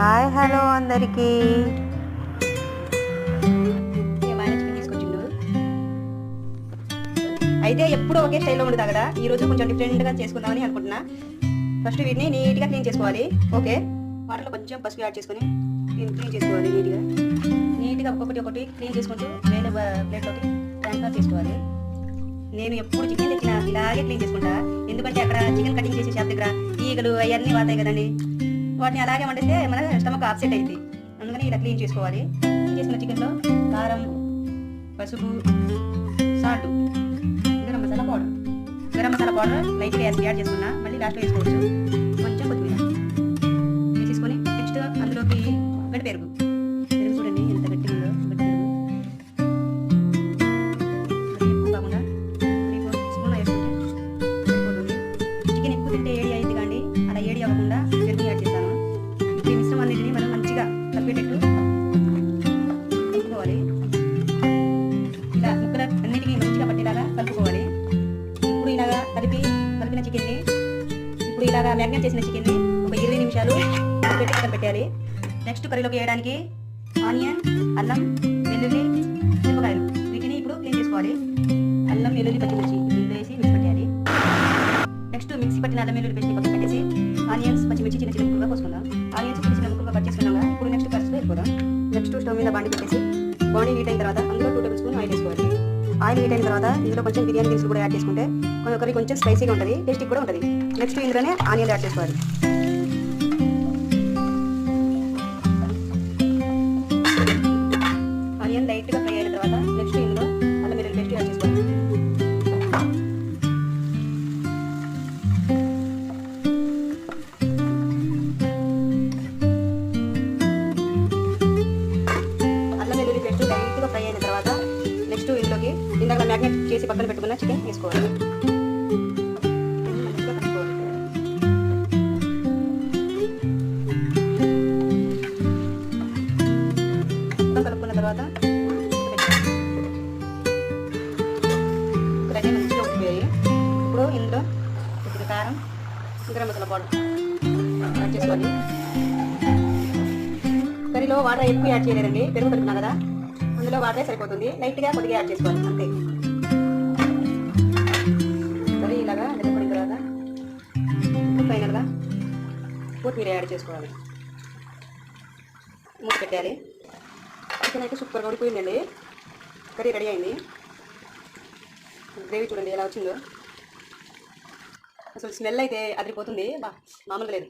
Hi hello అందరికీ. ఆయన అయితే ఎప్పుడు ఒకే స్టైల్లో ఉండదు కదా ఈ రోజు కొంచెం డిఫరెంట్గా చేసుకుందామని అనుకుంటున్నా. ఫస్ట్ వీటిని నీట్గా క్లీన్ చేసుకోవాలి. ఓకే? వాటర్లో కొంచెం పసుపు యాడ్ చేసుకొని క్లీన్ క్లీన్ చేసుకోవాలి నీట్గా. నీట్గా ఒక్కొక్కటి ఒకటి క్లీన్ చేసుకుంటూ వేరే ప్లేట్లోకి ట్రాన్స్ఫర్ చేసుకోవాలి. నేను ఎప్పుడు చికెన్ తెచ్చినా ఇలాగే క్లీన్ చేసుకుంటా. ఎందుకంటే అక్కడ చికెన్ కటింగ్ చేసే షాప్ దగ్గర ఈగలు అవన్నీ వాతాయి కదండి. వాటిని అలాగే వండితే మన స్టమక్ ఆప్సెట్ అయింది. అందుకని ఇలా క్లీన్ చేసుకోవాలి. క్లీన్ చేసుకున్న చికెన్లో? కారం పసుపు salt garam masala powder. Garam masala powder లైట్గా యాడ్ యాడ్ చేసుకున్నా మళ్ళీ లాస్ట్లో వేసుకోవచ్చు. ఇప్పుడు ఇలాగా మ్యాగ్నేట్ చేసిన చికెన్ని ఒక ఇరవై నిమిషాలు పెట్టి పక్కన పెట్టాలి నెక్స్ట్ కర్రీలోకి వేయడానికి ఆనియన్ అల్లం వెల్లుల్లి మిరపకాయలు. వీటిని ఇప్పుడు క్లీన్ చేసుకోవాలి. అల్లం వెల్లుల్లి పచ్చిమిర్చి ఇందులో వేసి మిక్స్ పెట్టాలి నెక్స్ట్ మిక్సీ పట్టిన అల్లం వెల్లుల్లి పేస్ట్ పక్కన పెట్టేసి ఆనియన్స్ పచ్చిమిర్చి చిన్న చిన్న ముక్కలుగా కోసుకుందాం. ఆనియన్స్ చిన్న చిన్న ముక్కలుగా కట్ చేసుకున్నాం ఇప్పుడు నెక్స్ట్ కర్రీలో వెళ్ళిపోదాం నెక్స్ట్ స్టవ్ మీద బాండి పెట్టేసి బాండి హీట్ అయిన తర్వాత అందులో టూ టేబుల్ స్పూన్ ఆయిల్ వేసుకోవాలి. ఆయిల్ హీట్ అయిన తర్వాత ఇందులో కొంచెం బిర్యానీ దినుసులు కూడా యాడ్ చేసుకుంటే కొంచెం కొంచెం స్పైసీగా ఉంటుంది టేస్టీ కూడా ఉంటుంది. నెక్స్ట్ ఇందులోనే ఆనియన్ యాడ్ చేసుకోవాలి. మ్యాగ్నెట్ పక్కన పెట్టుకున్న చికెన్ వేసుకోవాలి. కలుపుకున్న తర్వాత మంచిగా ఉడిపోయాయి ఇప్పుడు ఇందులో ఇప్పుడు కారం గరం మసాలా పౌడర్ యాడ్ చేసుకోవాలి. కర్రీలో వాటర్ ఎక్కువ యాడ్ చేయలేదండి పెరుగు కలుపున్నా కదా. అందులో వాటరే సరిపోతుంది. లైట్గా కొద్దిగా యాడ్ చేసుకోవాలి. అంతే. కొత్తిమీర యాడ్ చేసుకోవాలి. మూత పెట్టాలి చికెన్ అయితే సూపర్గా ఉడిపోయిందండి కర్రీ రెడీ అయింది. గ్రేవీ చూడండి ఎలా వచ్చిందో. అసలు స్మెల్ అయితే అదిరిపోతుంది. బా మామూలుగా లేదు.